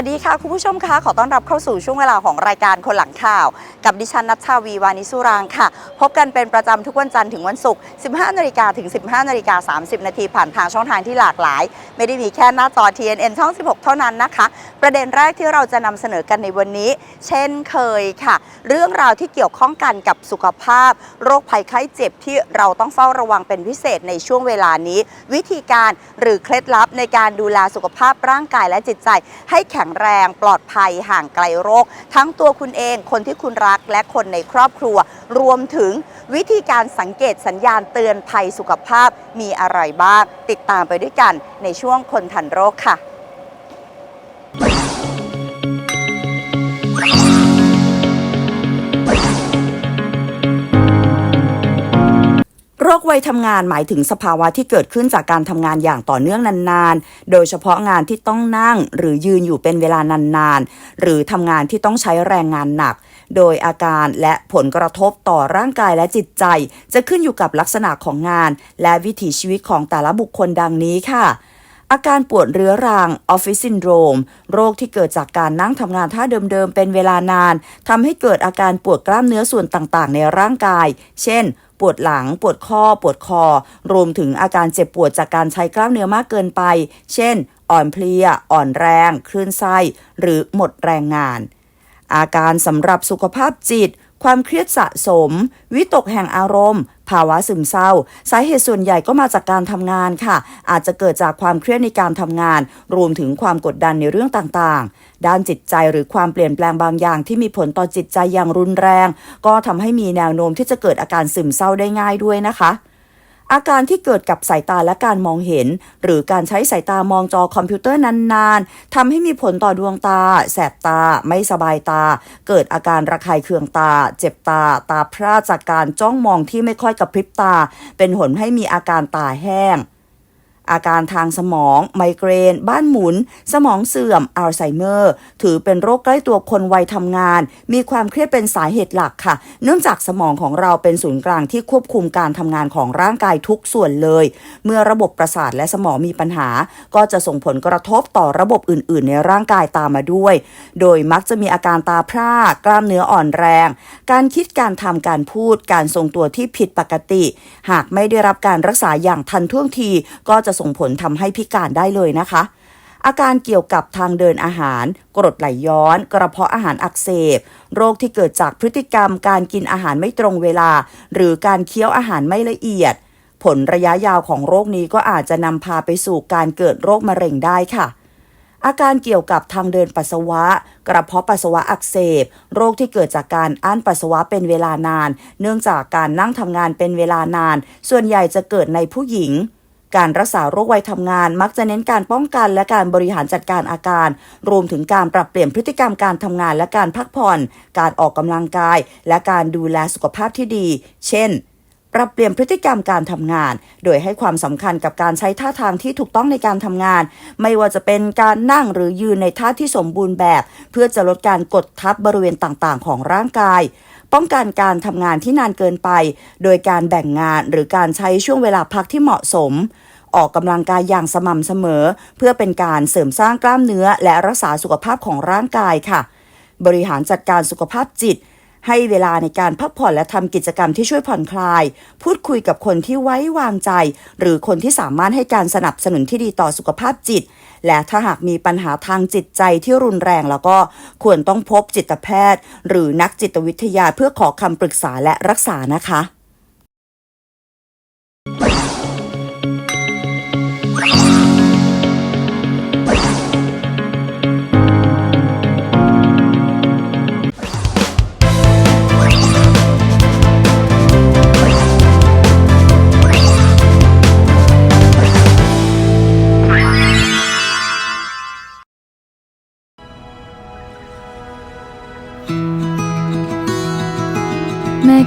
วัสดีค่ะ คุณผู้ชมคะขอต้อนรับเข้าสู่ช่วงเวลาของรายการคนหลังข่าว กับดิฉันนัชชาวีวานิสุรางค่ะ พบกันเป็นประจำทุกวันจันทร์ถึงวันศุกร์ 15 นาฬิกาถึง 15 นาฬิกา 30 นาทีผ่านทางช่องทางที่หลากหลาย ไม่ได้มีแค่หน้าจอ TNN ช่อง 16 เท่านั้นนะคะ ประเด็นแรกที่เราจะนำเสนอกันในวันนี้ เช่นเคยค่ะ เรื่องราวที่เกี่ยวข้องกันกับสุขภาพ โรคภัยไข้เจ็บที่เราต้องเฝ้าระวังเป็นพิเศษในช่วงเวลานี้ วิธีการหรือเคล็ดลับในการดูแลสุขภาพร่างกายและจิตใจให้แข็งแรง ปลอดภัยห่างไกลโรค ทั้งตัวคุณเองคนที่คุณรักและคนในครอบครัว รวมถึงวิธีการสังเกตสัญญาณเตือนภัยสุขภาพมีอะไรบ้าง ติดตามไปด้วยกันในช่วงคนทันโรคค่ะ รควัยทำงานหมายถึงสภาวะที่เกิดขึ้นจากการทำงานอย่างต่อเนื่องนานๆ โดยเฉพาะงานที่ต้องนั่งหรือยืนอยู่เป็นเวลานานๆ หรือทำงานที่ต้องใช้แรงงานหนัก โดยอาการและผลกระทบต่อร่างกายและจิตใจ จะขึ้นอยู่กับลักษณะของงาน และวิถีชีวิตของแต่ละบุคคลดังนี้ค่ะอาการปวดเรื้อรังออฟฟิศซินโดรม โรคที่เกิดจากการนั่งทำงานท่าเดิมๆ เป็นเวลานานทำให้เกิดอาการปวดกล้ามเนื้อส่วนต่างๆ ในร่างกาย เช่น ปวดหลัง ปวดข้อ ปวดคอ รวมถึงอาการเจ็บปวดจากการใช้กล้ามเนื้อมากเกินไป เช่น อ่อนเพลีย อ่อนแรง คลื่นไส้ หรือหมดแรงงาน อาการสำหรับสุขภาพจิต ความเครียดสะสม วิตกแห่งอารมณ์ ภาวะซึมเศร้า สาเหตุส่วนใหญ่ก็มาจากการทำงานค่ะ อาจจะเกิดจากความเครียดในการทำงาน รวมถึงความกดดันในเรื่องต่างๆ ด้านจิตใจหรือความเปลี่ยนแปลงบางอย่างที่มีผลต่อจิตใจอย่างรุนแรง ก็ทำให้มีแนวโน้มที่จะเกิดอาการซึมเศร้าได้ง่ายด้วยนะคะ อาการที่เกิดกับสายตาและการมองเห็น หรือการใช้สายตามองจอคอมพิวเตอร์นานๆทำให้มีผลต่อดวงตา แสบตา ไม่สบายตา เกิดอาการระคายเคืองตา เจ็บตา ตาพร่าจากการจ้องมองที่ไม่ค่อยกระพริบตา เป็นผลให้มีอาการตาแห้ง อาการทางสมอง ไมเกรน บ้านหมุน สมองเสื่อม อัลไซเมอร์ ถือเป็นโรคใกล้ตัวคนวัยทำงาน มีความเครียดเป็นสาเหตุหลักค่ะ เนื่องจากสมองของเราเป็นศูนย์กลางที่ควบคุมการทำงานของร่างกายทุกส่วนเลย เมื่อระบบประสาทและสมองมีปัญหา ก็จะส่งผลกระทบต่อระบบอื่น ๆ ในร่างกายตามมาด้วย โดยมักจะมีอาการตาพร่ากล้ามเนื้ออ่อนแรง การคิดการทำการพูด การทรงตัวที่ผิดปกติ หากไม่ได้รับการรักษาอย่างทันท่วงทีก็จะส่งผลทำให้พิการได้เลยนะคะ อาการเกี่ยวกับทางเดินอาหาร กรดไหลย้อน กระเพาะอาหารอักเสบ โรคที่เกิดจากพฤติกรรมการกินอาหารไม่ตรงเวลา หรือการเคี้ยวอาหารไม่ละเอียด ผลระยะยาวของโรคนี้ก็อาจจะนำพาไปสู่การเกิดโรคมะเร็งได้ค่ะอาการเกี่ยวกับทางเดินปัสสาวะ กระเพาะปัสสาวะอักเสบ โรคที่เกิดจากการอั้นปัสสาวะเป็นเวลานาน เนื่องจากการนั่งทำงานเป็นเวลานาน ส่วนใหญ่จะเกิดในผู้หญิง การรักษาโรควัยทำงานมักจะเน้นการป้องกันและการบริหารจัดการอาการ รวมถึงการปรับเปลี่ยนพฤติกรรมการทำงานและการพักผ่อน การออกกำลังกาย และการดูแลสุขภาพที่ดี เช่น ปรับเปลี่ยนพฤติกรรมการทำงาน โดยให้ความสำคัญกับการใช้ท่าทางที่ถูกต้องในการทำงาน ไม่ว่าจะเป็นการนั่งหรือยืนในท่าที่สมบูรณ์แบบ เพื่อจะลดการกดทับบริเวณต่างๆ ของร่างกาย ป้องกันการทำงานที่นานเกินไป โดยการแบ่งงานหรือการใช้ช่วงเวลาพักที่เหมาะสม ออกกำลังกายอย่างสม่ำเสมอ เพื่อเป็นการเสริมสร้างกล้ามเนื้อ และรักษาสุขภาพของร่างกายค่ะ บริหารจัดการสุขภาพจิตให้เวลาในการพักผ่อนและทำกิจกรรมที่ช่วยผ่อนคลาย พูดคุยกับคนที่ไว้วางใจ หรือคนที่สามารถให้การสนับสนุนที่ดีต่อสุขภาพจิต และถ้าหากมีปัญหาทางจิตใจที่รุนแรงแล้วก็ควรต้องพบจิตแพทย์ หรือนักจิตวิทยาเพื่อขอคำปรึกษาและรักษานะคะ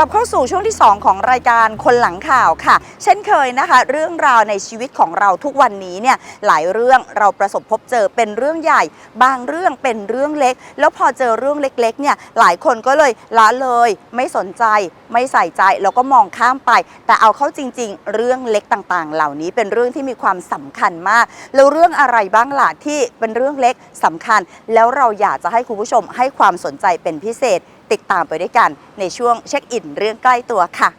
กลับเข้าสู่ช่วงที่ 2 ของรายการคนหลังข่าวค่ะ เช่นเคยนะคะ เรื่องราวในชีวิตของเราทุกวันนี้เนี่ยหลายเรื่องเราประสบพบเจอเป็นเรื่องใหญ่ บางเรื่องเป็นเรื่องเล็ก แล้วพอเจอเรื่องเล็กๆเนี่ยหลายคนก็เลยละเลย ไม่สนใจ ไม่ใส่ใจแล้วก็มองข้ามไป แต่เอาเข้าจริง ๆ เรื่องเล็กต่างๆ เหล่านี้เป็นเรื่องที่มีความสำคัญมาก แล้วเรื่องอะไรบ้างล่ะที่เป็นเรื่องเล็กสำคัญ แล้วเราอยากจะให้คุณผู้ชมให้ความสนใจเป็นพิเศษ ติดตามไปด้วยกันในช่วงเช็คอินเรื่องใกล้ตัวค่ะ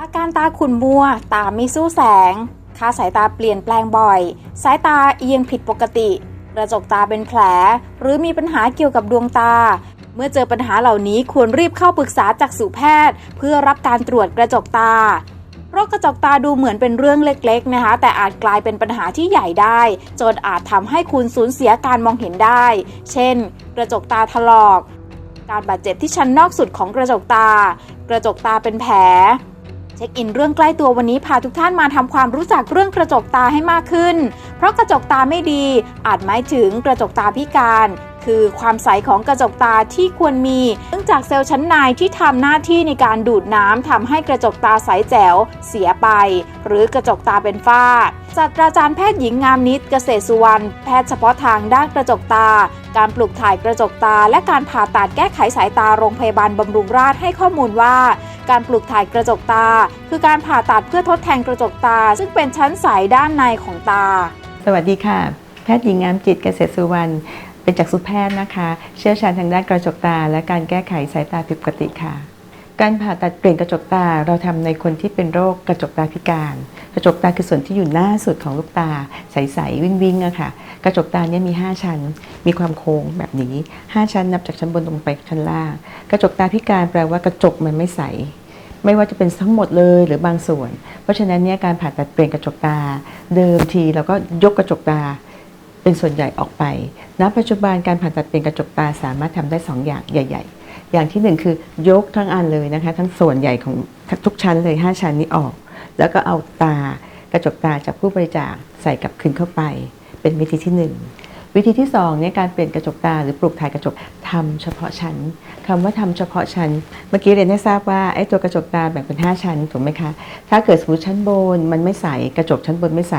อาการตาขุ่นมัว ตาไม่สู้แสงาสายตาเปลี่ยนแปลงบ่อย สายตาเอียงผิดปกติ กระจกตาเป็นแผล หรือมีปัญหาเกี่ยวกับดวงตา เมื่อเจอปัญหาเหล่านี้ควรรีบเข้าปรึกษาจากสูแพทย์ เพื่อรับการตรวจกระจกตาโรคกระจกตาดูเหมือนเป็นเรื่องเล็กๆนะคะ แต่อาจกลายเป็นปัญหาที่ใหญ่ได้ จนอาจทำให้คุณสูญเสียการมองเห็นได้ เช่น กระจกตาถลอก การบาดเจ็บที่ชั้นนอกสุดของกระจกตา กระจกตาเป็นแผล ช็คอินเรื่องใกล้ตัววันนี้พาทุกท่านมาทำความรู้จักเรื่องกระจกตาให้มากขึ้น เพราะกระจกตาไม่ดี อาจหมายถึงกระจกตาพิการ คือความใสของกระจกตาที่ควรมีเนื่องจากเซลล์ชั้นในที่ทำหน้าที่ในการดูดน้ำทำให้กระจกตาใสแจ๋วเสียไป หรือกระจกตาเป็นฝ้าศาสตราจารย์แพทย์หญิงงามนิดเกษตรสุวรรณแพทย์เฉพาะทางด้านกระจกตา การปลูกถ่ายกระจกตา และการผ่าตัดแก้ไขสายตาโรงพยาบาลบำรุงราษฎร์ให้ข้อมูลว่า การปลูกถ่ายกระจกตา คือการผ่าตัดเพื่อทดแทนกระจกตา ซึ่งเป็นชั้นใสด้านในของตา สวัสดีค่ะ แพทย์หญิงงามจิตเกษตรสุวรรณเป็นจักษุแพทย์นะคะ เชี่ยวชาญทางด้านกระจกตา และการแก้ไขสายตาผิดปกติค่ะ การผ่าตัดเปลี่ยนกระจกตาเราทำในคนที่เป็นโรคกระจกตาพิการ กระจกตาคือส่วนที่อยู่หน้าสุดของลูกตาใสๆวิ่งๆอะค่ะ กระจกตาเนี่ยมี 5 ชั้น มีความโค้งแบบนี้ 5 ชั้นนับจากชั้นบนลงไปชั้นล่าง กระจกตาพิการแปลว่ากระจกมันไม่ใสไม่ว่าจะเป็นทั้งหมดเลยหรือบางส่วน เพราะฉะนั้นเนี่ยการผ่าตัดเปลี่ยนกระจกตา เดิมทีเราก็ยกกระจกตาเป็นส่วนใหญ่ออกไป ณ ปัจจุบันการผ่าตัดเปลี่ยนกระจกตาสามารถทำได้ 2 อย่างใหญ่ ๆ อย่างที่หนึ่งคือยกทั้งอันเลยนะคะ ทั้งส่วนใหญ่ของทุกชั้นเลย 5 ชั้นนี้ออก แล้วก็เอาตากระจกตาจากผู้บริจาคใส่กลับคืนเข้าไป เป็นวิธีที่หนึ่งวิธีที่2เนี่ยการเปลี่ยนกระจกตาหรือปลูกถ่ายกระจกทำเฉพาะชั้นคำว่าทำเฉพาะชั้น เมื่อกี้เรียนให้ทราบว่าไอ้ตัวกระจกตาแบ่งเป็น 5 ชั้นถูกไหมคะถ้าเกิดสมมติชั้นบนมันไม่ใสกระจกชั้นบนไม่ใส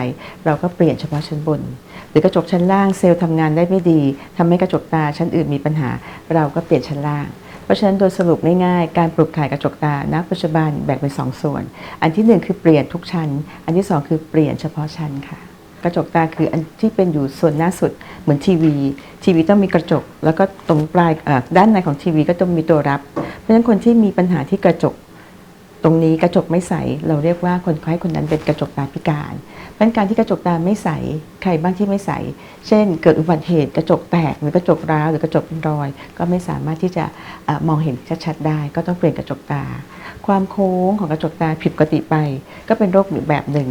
เราก็เปลี่ยนเฉพาะชั้นบนหรือกระจกชั้นล่างเซลล์ทำงานได้ไม่ดีทำให้กระจกตาชั้นอื่นมีปัญหา เราก็เปลี่ยนชั้นล่าง เพราะฉะนั้นโดยสรุปง่ายๆ การปลูกถ่ายกระจกตาณปัจจุบันแบ่งเป็นสองส่วน อันที่หนึ่งคือเปลี่ยนทุกชั้น อันที่สองคือเปลี่ยนเฉพาะชั้นค่ะ กระจกตาคืออันที่เป็นอยู่ส่วนหน้าสุดเหมือนทีวี ทีวีต้องมีกระจก แล้วก็ตรงปลายด้านในของทีวีก็ต้องมีตัวรับ เพราะฉะนั้นคนที่มีปัญหาที่กระจกตรงนี้กระจกไม่ใส เราเรียกว่าคนไข้คนนั้นเป็นกระจกตาพิการ นั้นการที่กระจกตาไม่ใสใครบ้างที่ไม่ใส เช่น เกิดอุบัติเหตุกระจกแตกหรือกระจกร้าวหรือกระจกเป็นรอย ก็ไม่สามารถที่จะออมองเห็นชัดๆได้ ก็ต้องเปลี่ยนกระจกตา ความโค้งของกระจกตาผิดปกติไป ก็เป็นโรคอีกแบบหนึ่ง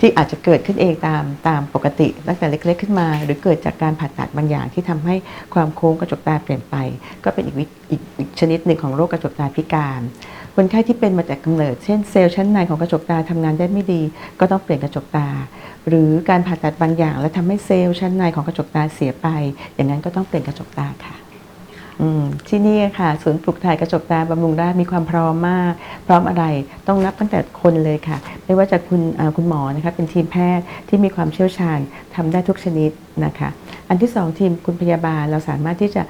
ที่อาจจะเกิดขึ้นเองตามตามปกติตั้งแต่เล็กๆขึ้นมา หรือเกิดจากการผ่าตัดบางอย่างที่ทำให้ความโค้งกระจกตาเปลี่ยนไป ก็เป็นอีกอีกอีกชนิดหนึ่งของโรคกระจกตาพิการคนไข้ที่เป็นมาจากกำเนิด เช่นเซลล์ชั้นในของกระจกตาทำงานได้ไม่ดี ก็ต้องเปลี่ยนกระจกตา หรือการผ่าตัดบางอย่าง แล้วทำให้เซลล์ชั้นในของกระจกตาเสียไป อย่างนั้นก็ต้องเปลี่ยนกระจกตาค่ะ ที่นี่ค่ะศูนย์ปลูกถ่ายกระจกตาบำรุงราษฎร์มีความพร้อมมาก พร้อมอะไรต้องนับตั้งแต่คนเลยค่ะ ไม่ว่าจะคุณคุณหมอนะคะเป็นทีมแพทย์ที่มีความเชี่ยวชาญทำได้ทุกชนิดนะคะ อันที่สองทีมคุณพยาบาลเราสามารถที่จะ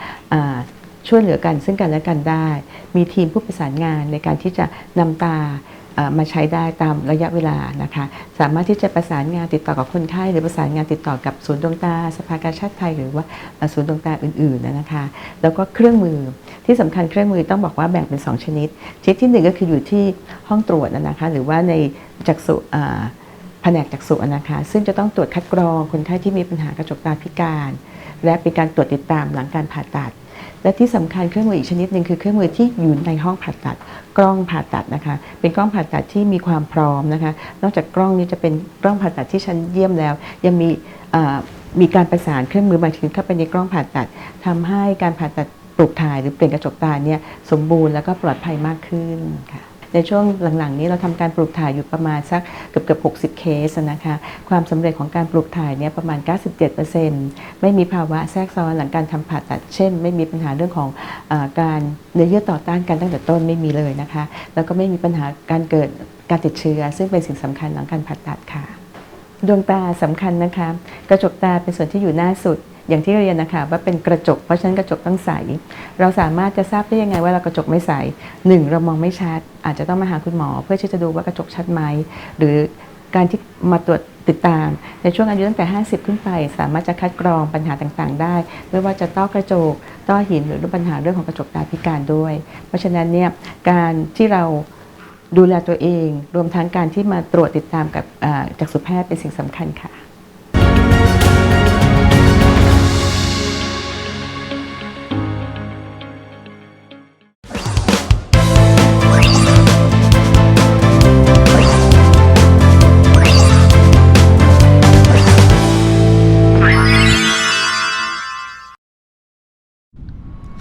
ช่วยเหลือกันซึ่งกันและกันได้ มีทีมผู้ประสานงานในการที่จะนำตา มาใช้ได้ตามระยะเวลานะคะ สามารถที่จะประสานงานติดต่อกับคนไข้หรือประสานงานติดต่อกับศูนย์ดวงตาสภากาชาติไทยหรือว่าศูนย์ดวงตาอื่นๆนะคะ แล้วก็เครื่องมือที่สำคัญเครื่องมือต้องบอกว่าแบ่งเป็น 2 ชนิด ชนิดที่หนึ่งก็คืออยู่ที่ห้องตรวจนะคะ หรือว่าในจักษุแผนกจักษุนะคะ ซึ่งจะต้องตรวจคัดกรองคนไข้ที่มีปัญหากระจกตาพิการ และเป็นการตรวจติดตามหลังการผ่าตัด และที่สำคัญเครื่องมืออีกชนิดหนึ่งคือเครื่องมือที่อยู่ในห้องผ่าตัด กล้องผ่าตัดนะคะ เป็นกล้องผ่าตัดที่มีความพร้อมนะคะ นอกจากกล้องนี้จะเป็นกล้องผ่าตัดที่ชั้นเยี่ยมแล้ว ยังมีมีการประสานเครื่องมือบางชนิดเข้าไปในกล้องผ่าตัดทำให้การผ่าตัดปลูกถ่ายหรือเปลี่ยนกระจกตาเนี่ยสมบูรณ์แล้วก็ปลอดภัยมากขึ้นค่ะ ในช่วงหลังๆ นี้เราทำการปลูกถ่ายอยู่ประมาณสักเกือบเกือบ60เคสนะคะความสำเร็จของการปลูกถ่ายเนี่ยประมาณ 97%ไม่มีภาวะแทรกซ้อนหลังการทำผ่าตัด เช่น ไม่มีปัญหาเรื่องของอการเนื้อเยื่อต่อต้านกันตั้งแต่ต้นไม่มีเลยนะคะ แล้วก็ไม่มีปัญหาการเกิดการติดเชื้อ ซึ่งเป็นสิ่งสำคัญหลังการผ่าตัดค่ะ ดวงตาสำคัญนะคะ กระจกตาเป็นส่วนที่อยู่หน้าสุด อย่างที่เรียนนะคะว่าเป็นกระจก เพราะฉะนั้นกระจกต้องใส เราสามารถจะทราบได้ยังไงว่าเรากระจกไม่ใสหนึ่งเรามองไม่ชัด อาจจะต้องมาหาคุณหมอ เพื่อที่จะดูว่ากระจกชัดไหมหรือการที่มาตรวจติดตาม ในช่วงอายุตั้งแต่ 50 ขึ้นไป สามารถจะคัดกรองปัญหาต่างๆ ได้ ไม่ว่าจะต้อกระจก ต้อหินหรือปัญหาเรื่องของกระจกตาพิการด้วย เพราะฉะนั้นเนี่ยการที่เราดูแลตัวเอง รวมทั้งการที่มาตรวจติดตามกับอ่าจักษุแพทย์เป็นสิ่งสำคัญค่ะ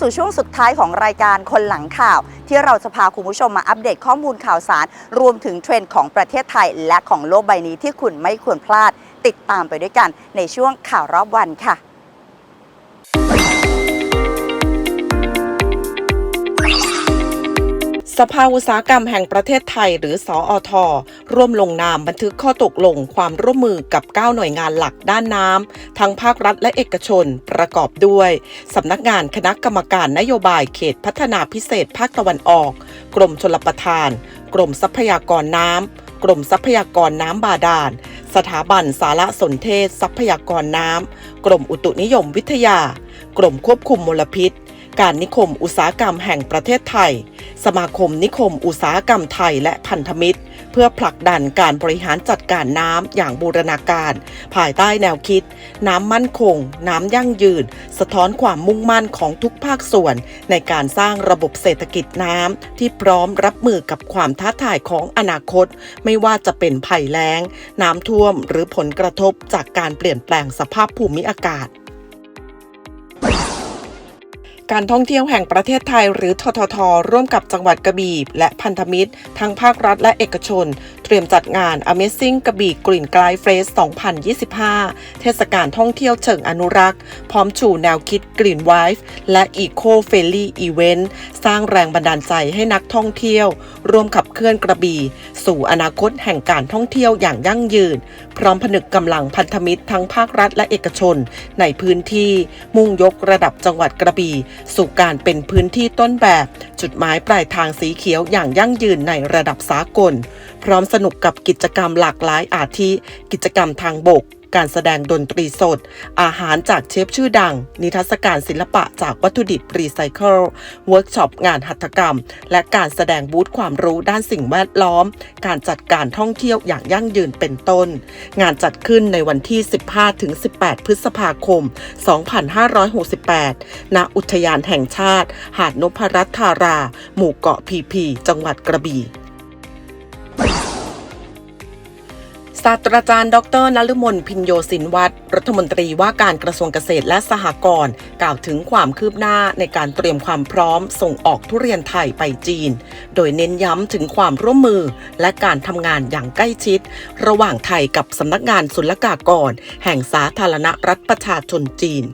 สู่ช่วงสุดท้ายของรายการคนหลังข่าว ที่เราจะพาคุณผู้ชมมาอัปเดตข้อมูลข่าวสาร รวมถึงเทรนด์ของประเทศไทย และของโลกใบนี้ที่คุณไม่ควรพลาด ติดตามไปด้วยกันในช่วงข่าวรอบวันค่ะ สภาอุตสาหกรรมแห่งประเทศไทยหรือสออท ร่วมลงนามบันทึกข้อตกลงความร่วมมือกับ 9 หน่วยงานหลักด้านน้ำ ทั้งภาครัฐและเอกชน ประกอบด้วยสำนักงานคณะกรรมการนโยบายเขตพัฒนาพิเศษภาคตะวันออก กรมชลประทาน กรมทรัพยากรน้ำ กรมทรัพยากรน้ำบาดาล สถาบันสารสนเทศ ทรัพยากรน้ำ กรมอุตุนิยมวิทยา กรมควบคุมมลพิษ การนิคมอุตสาหกรรมแห่งประเทศไทย สมาคมนิคมอุตสาหกรรมไทยและพันธมิตร เพื่อผลักดันการบริหารจัดการน้ำอย่างบูรณาการ ภายใต้แนวคิด น้ำมั่นคง น้ำยั่งยืน สะท้อนความมุ่งมั่นของทุกภาคส่วน ในการสร้างระบบเศรษฐกิจน้ำที่พร้อมรับมือกับความท้าทายของอนาคต ไม่ว่าจะเป็นภัยแล้ง น้ำท่วม หรือผลกระทบจากการเปลี่ยนแปลงสภาพภูมิอากาศ การท่องเที่ยวแห่งประเทศไทย หรือททท ร่วมกับจังหวัดกระบี่และพันธมิตร ทั้งภาครัฐและเอกชน รียมจัดงาน Amazing กระบี่กลิ่นไกลเฟส2025 เทศกาลท่องเที่ยวเชิงอนุรักษ์ พร้อมชูแนวคิด Green w i f e และ Eco Friendly Event สร้างแรงบันดาลใจให้นักท่องเที่ยว ร่วมขับเคลื่อนกระบี่ สู่อนาคตแห่งการท่องเที่ยวอย่างยั่งยืน พร้อมผนึกกำลังพันธมิตรทั้งภาครัฐและเอกชน ในพื้นที่มุ่งยกระดับจังหวัดกระบี่ สู่การเป็นพื้นที่ต้นแบบ จุดหมายปลายทางสีเขียวอย่างยั่งยืนในระดับสากล พร้อมสนุกกับกิจกรรมหลากหลายอาทิกิจกรรมทางบก การแสดงดนตรีสด อาหารจากเชฟชื่อดัง นิทรรศการศิลปะจากวัตถุดิบรีไซเคิลเวิร์กช็อปงานหัตถกรรม และการแสดงบูธความรู้ด้านสิ่งแวดล้อม การจัดการท่องเที่ยวอย่างยั่งยืนเป็นต้น งานจัดขึ้นในวันที่ 15-18 พฤษภาคม 2568 ณ อุทยานแห่งชาติ หาดนพรัตธารา หมู่เกาะพีพี จังหวัดกระบี่ ศาสตราจารย์ดรนฤมลพินโยสินวัตรรัฐมนตรีว่าการกระทรวงเกษตรและสหกรณ์กล่าวถึงความคืบหน้าในการเตรียมความพร้อมส่งออกทุเรียนไทยไปจีน โดยเน้นย้ำถึงความร่วมมือและการทำงานอย่างใกล้ชิด ระหว่างไทยกับสำนักงานศุลกากร แห่งสาธารณรัฐประชาชนจีน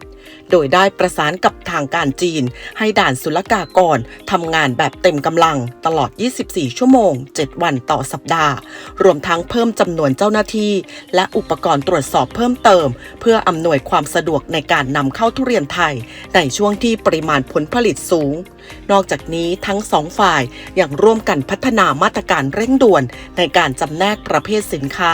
โดยได้ประสานกับทางการจีน ให้ด่านศุลกากรทำงานแบบเต็มกำลังตลอด 24 ชั่วโมง 7 วันต่อสัปดาห์ รวมทั้งเพิ่มจำนวนเจ้าหน้าที่ และอุปกรณ์ตรวจสอบเพิ่มเติม เพื่ออำนวยความสะดวกในการนำเข้าทุเรียนไทย ในช่วงที่ปริมาณผลผลิตสูง นอกจากนี้ทั้งสองฝ่ายยังร่วมกันพัฒนามาตรการเร่งด่วน ในการจำแนกประเภทสินค้า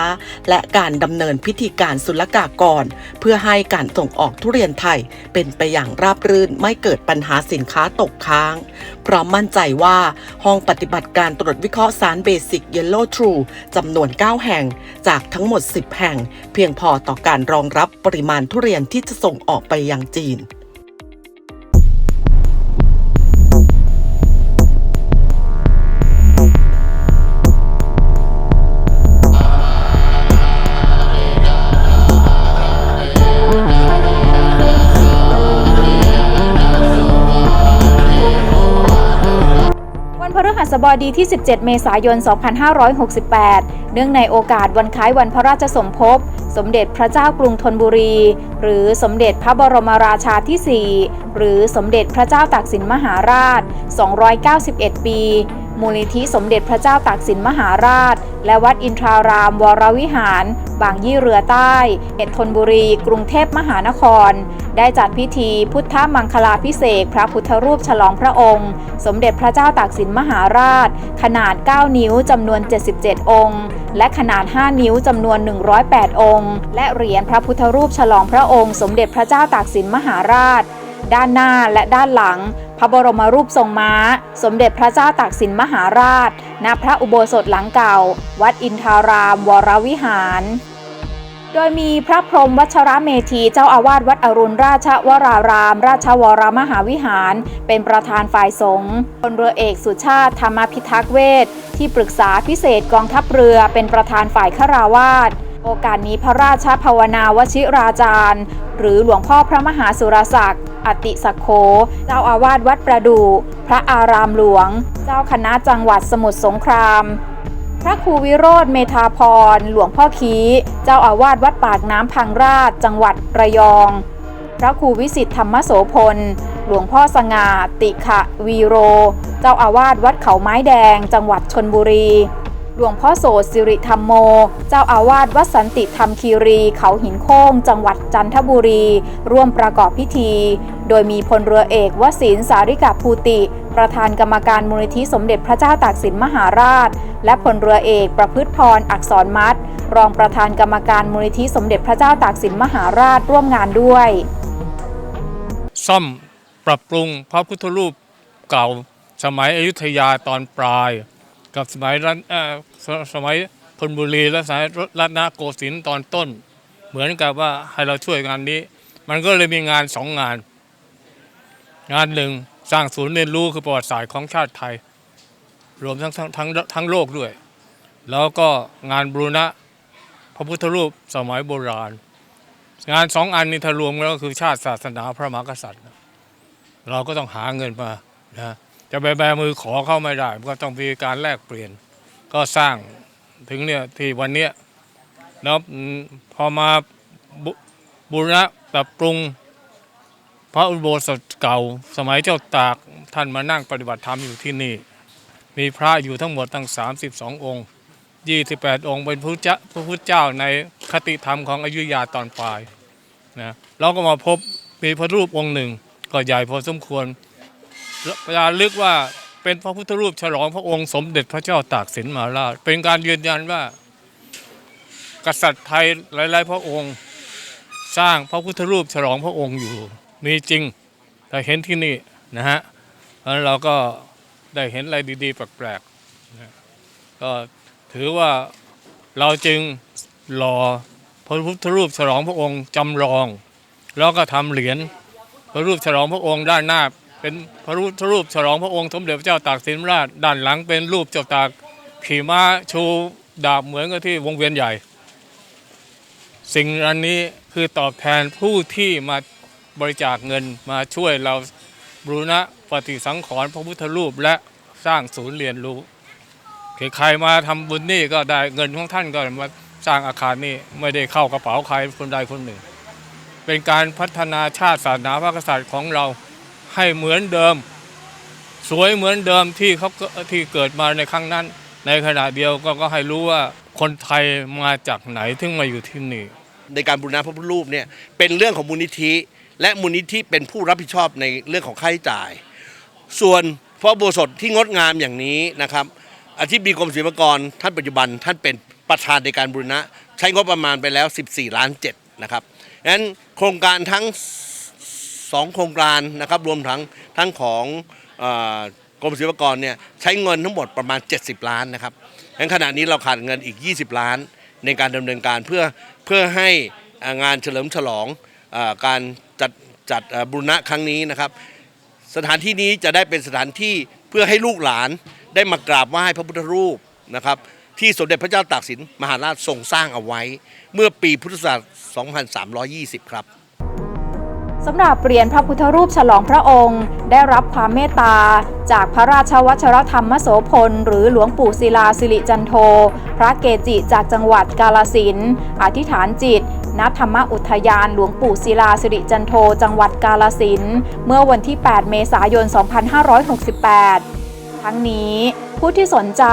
และการดำเนินพิธีการศุลกากร เพื่อให้การส่งออกทุเรียนไทยเป็นไปอย่างราบรื่นไม่เกิดปัญหาสินค้าตกค้าง พร้อมมั่นใจว่าห้องปฏิบัติการตรวจวิเคราะห์สารเบสิกเยลโล่ทรูจำนวน 9 แห่ง จากทั้งหมด 10 แห่ง เพียงพอต่อการรองรับปริมาณทุเรียนที่จะส่งออกไปยังจีน หัสบดีที่ 17 เมษายน 2568 เนื่องในโอกาสวันคล้ายวันพระราชสมภพ สมเด็จพระเจ้ากรุงธนบุรี หรือสมเด็จพระบรมราชาที่ 4 หรือสมเด็จพระเจ้าตากสินมหาราช 291 ปี มูลนิธิสมเด็จพระเจ้าตากสินมหาราช และวัดอินทรารามวรวิหาร บางยี่เรือใต้เอ็ดธนบุรี กรุงเทพมหานคร ได้จัดพิธีพุทธมังคลาพิเศษพระพุทธรูปฉลองพระองค์ สมเด็จพระเจ้าตากสินมหาราช ขนาด 9 นิ้วจำนวน 77 องค์ และขนาด 5 นิ้วจำนวน 108 องค์ และเหรียญพระพุทธรูปฉลองพระองค์ สมเด็จพระเจ้าตากสินมหาราช ด้านหน้าและด้านหลัง ระบรมรูปทรงม้า สมเด็จพระเจ้าตากสินมหาราช ณ พระอุโบสถหลังเก่า วัดอินทาราม วรวิหาร โดยมีพระพรหมวัชระเมธีเจ้าอาวาสวัดอรุณราชวราราม ราชวรมหาวิหาร เป็นประธานฝ่ายสงฆ์พลเรือเอกสุชาติธรรมพิทักษ์เวทที่ปรึกษาพิเศษกองทัพเรือเป็นประธานฝ่ายฆราวาส โอกาสนี้พระราชภาวนาวชิราจารย์ หรือหลวงพ่อพระมหาสุรศักดิ์อติสักโขเจ้าอาวาสวัดประดู พระอารามหลวง เจ้าคณะจังหวัดสมุทรสงคราม พระครูวิโรธเมธาพร หลวงพ่อคีเจ้าอาวาสวัดปากน้ำพังราช จังหวัดระยอง พระครูวิสิทธธรรมโสพล หลวงพ่อสง่าติขะวีโร เจ้าอาวาสวัดเขาไม้แดง จังหวัดชนบุรี หลวงพ่อโสสิริธรรมโม เจ้าอาวาสวัดสันติธรรมคีรี เขาหินโค้ง จังหวัดจันทบุรี ร่วมประกอบพิธี โดยมีพลเรือเอกวสินสาริกาภูติ ประธานกรรมการมูลนิธิสมเด็จพระเจ้าตากสินมหาราช และพลเรือเอกประพฤติพรอักษรมัดรองประธานกรรมการมูลนิธิสมเด็จพระเจ้าตากสินมหาราชร่วมงานด้วย ซ่อมปรับปรุงพระพุทธรูปเก่าสมัยอยุธยาตอนปลาย กับสมัยรัตสมัยธนบุรีและสมัยรัตนโกสินทร์ตอนต้น เหมือนกับว่าให้เราช่วยงานนี้ มันก็เลยมีงานสองงาน งานหนึ่งสร้างศูนย์เรียนรู้คือประวัติศาสตร์ของชาติไทย รวมทั้งทั้งทั้งทั้งโลกด้วย แล้วก็งานบรูณะพระพุทธรูปสมัยโบราณ งานสองอันนี้ถ้ารวมแล้วก็คือชาติศาสนาพระมหากษัตริย์ เราก็ต้องหาเงินมานะ จะไปแบมือขอเข้าไม่ได้ก็ต้องมีการแลกเปลี่ยน ก็สร้างถึงเนี่ยที่วันเนี้ยแล้วอืมพอมาบุบูรณะปรับปรุง พระอุโบสถเก่า สมัยเจ้าตากท่านมานั่งปฏิบัติธรรมอยู่ที่นี่ มีพระอยู่ทั้งหมดตั้ง 32 องค์ 28 องค์เป็นพระเจ้าพระพุทธเจ้าในคติธรรมของอยุธยาตอนปลายนะเราก็มาพบมีพระรูปองค์หนึ่ง ก็ใหญ่พอสมควร ระลึกว่าเป็นพระพุทธรูปฉลองพระองค์สมเด็จพระเจ้าตากสินมหาราช เป็นการยืนยันว่า กษัตริย์ไทยหลายๆ พระองค์ สร้างพระพุทธรูปฉลองพระองค์อยู่ มีจริงแต่เห็นที่นี่นะฮะเพราะฉะนั้นเราก็ได้เห็นอะไรดีๆ แปลกๆนะก็ถือว่าเราจึงรอพระพุทธรูปฉลองพระองค์จำลอง แล้วก็ทำเหรียญพระรูปฉลองพระองค์ด้านหน้า เป็นพระรูปรูปฉลองพระองค์สมเด็จพระเจ้าตากสินราชด้านหลังเป็นรูปเจ้าตากขี่ม้าชูดาบเหมือนกับที่วงเวียนใหญ่ สิ่งอันนี้คือตอบแทนผู้ที่มาบริจาคเงินมาช่วยเราบูรณะปฏิสังขรณ์พระพุทธรูปและสร้างศูนย์เรียนรู้ใครมาทำบุญนี่ก็ได้เงินของท่านก็มาสร้างอาคารนี่ไม่ได้เข้ากระเป๋าใครคนใดคนหนึ่ง เป็นการพัฒนาชาติศาสนาพระกษัตริย์ของเรา ให้เหมือนเดิม สวยเหมือนเดิมที่เขาที่เกิดมาในครั้งนั้น ในขณะเดียวก็ก็ให้รู้ว่าคนไทยมาจากไหนถึงมาอยู่ที่นี่ ในการบูรณะพระพุทธรูปเนี่ยเป็นเรื่องของมูลนิธิ และมูลนิธิเป็นผู้รับผิดชอบในเรื่องของค่าใช้จ่าย ส่วนพระอุโบสถที่งดงามอย่างนี้นะครับอธิบดีกรมศิลปากรท่านปัจจุบันท่านเป็นประธานในการบูรณะ ใช้งบประมาณไปแล้ว 14 ล้านเจ็ดนะครับดังนั้นโครงการทั้ง สองโครงการนะครับรวมทั้งทั้งของอกรมศิลปากรเนี่ยใช้เงินทั้งหมดประมาณ 70 ล้านนะครับงั้นขณะนี้เราขาดเงินอีก 20 ล้านในการดำเนินการเพื่อเพื่อให้งานเฉลิมฉลองอการจัดจัดบูรณะครั้งนี้นะครับ สถานที่นี้จะได้เป็นสถานที่เพื่อให้ลูกหลานได้มากราบไหว้พระพุทธรูปนะครับที่สมเด็จพระเจ้าตากสินมหาราชทรงสร้างเอาไว้ เมื่อปีพุทธศักราช 2320 ครับ สำหรับเหรียญพระพุทธรูปฉลองพระองค์ ได้รับความเมตตา จากพระราชวัชรธรรมโสพล หรือหลวงปู่ศิลาสิริจันโท พระเกจิจากจังหวัดกาลสินอธิษฐานจิตณธรรมอุทยานหลวงปู่ศิลาสิริจันโท จังหวัดกาลสินเมื่อวันที่ 8 เมษายน 2568 ทั้งนี้ผู้ที่สนใจ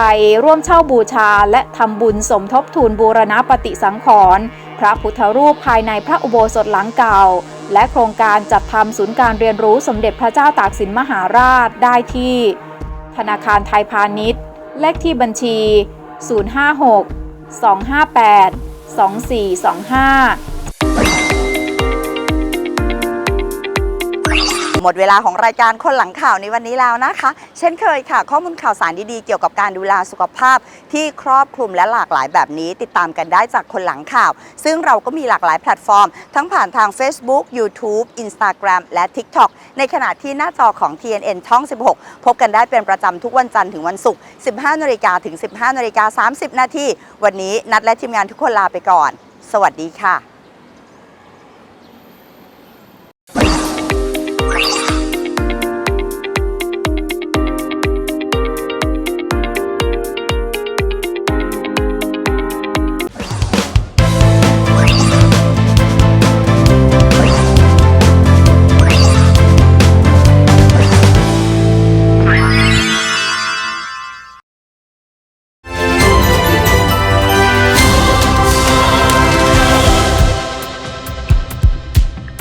ร่วมเช่าบูชาและทำบุญสมทบทุนบูรณะปฏิสังขรณ์พระพุทธรูปภายในพระอุโบสถหลังเก่า และโครงการจัดทำศูนย์การเรียนรู้สมเด็จพระเจ้าตากสินมหาราชได้ที่ ธนาคารไทยพาณิชย์ เลขที่บัญชี 056 258 2425 หมดเวลาของรายการคนหลังข่าวในวันนี้แล้วนะคะ เช่นเคยค่ะ ข้อมูลข่าวสารดีๆ เกี่ยวกับการดูแลสุขภาพ ที่ครอบคลุมและหลากหลายแบบนี้ ติดตามกันได้จากคนหลังข่าว ซึ่งเราก็มีหลากหลายแพลตฟอร์ม ทั้งผ่านทาง Facebook YouTube Instagram และ TikTok ในขณะที่หน้าจอของ TNN ช่อง 16 พบกันได้เป็นประจำทุกวันจันทร์ถึงวันศุกร์ 15นาฬิกาถึง 15นาฬิกา30 นาทีวันนี้นัดและทีมงานทุกคนลาไปก่อน สวัสดีค่ะ